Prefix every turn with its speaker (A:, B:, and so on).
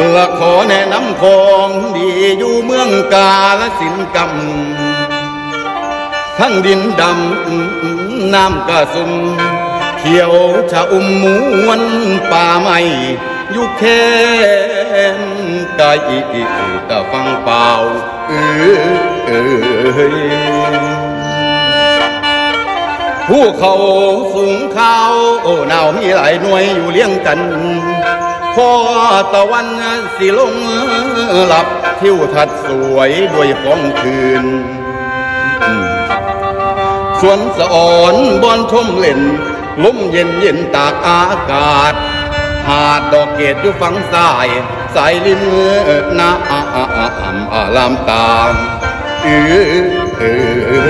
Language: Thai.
A: เมื่อขอแนะนำของดีอยู่เมืองกาลสินกำทั้งดินดำน้ำกระสุมเขียวชะอุ่มมวนป่าไม้อยู่แค่นกายตะฟังเปล่าเออเอยผู้เขาสูงเขาโอ้หนาวมีหลายหน่วยอยู่เลี้ยงกัน พอตะวันสิลงหลับทิวทัดสวยด้วยฟองคืน สวนสะอ่อนบอนชมเล่นลมเย็นเย็นตากอากาศ หาดดอกเกดอยู่ฝั่งซ้าย สายลิมน้าอาอาอาอำอารามตามเออเออ